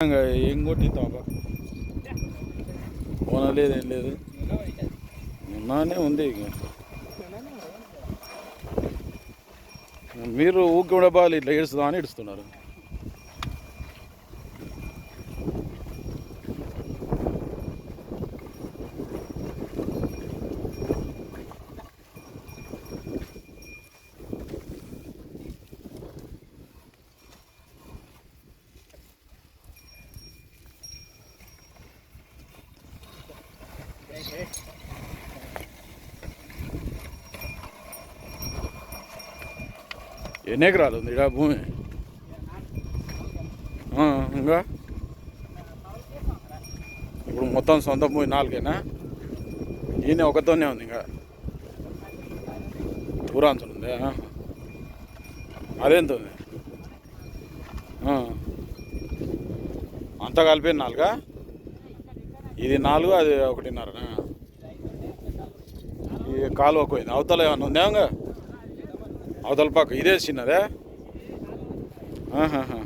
ఇంకా ఏం కొట్టిస్తావా కొనలేదు ఏం లేదు. ఉన్నానే ఉంది ఇక. మీరు ఊరికి కూడా బాగా ఇట్లా ఏడుస్తుందా అని ఏడుస్తున్నారు. ఎన్ని ఎకరాలు ఉంది ఇలా భూమి. ఇంకా? ఇప్పుడు మొత్తం సొంత భూమి నాలుగేనా? ఈయన ఒకతోనే ఉంది ఇంకా. ఊరాంచలు ఉంది? ఆహా. అదెంత ఉంది? అంతా కలిపి నాలుగా? ఇది నాలుగు అది ఒకటిన్నర ఈ కాలువ పోయింది. అవతల ఏమన్నా ఉందా ఇంకా అవతల పక్క ఇదే చిన్నదే ఆహాహా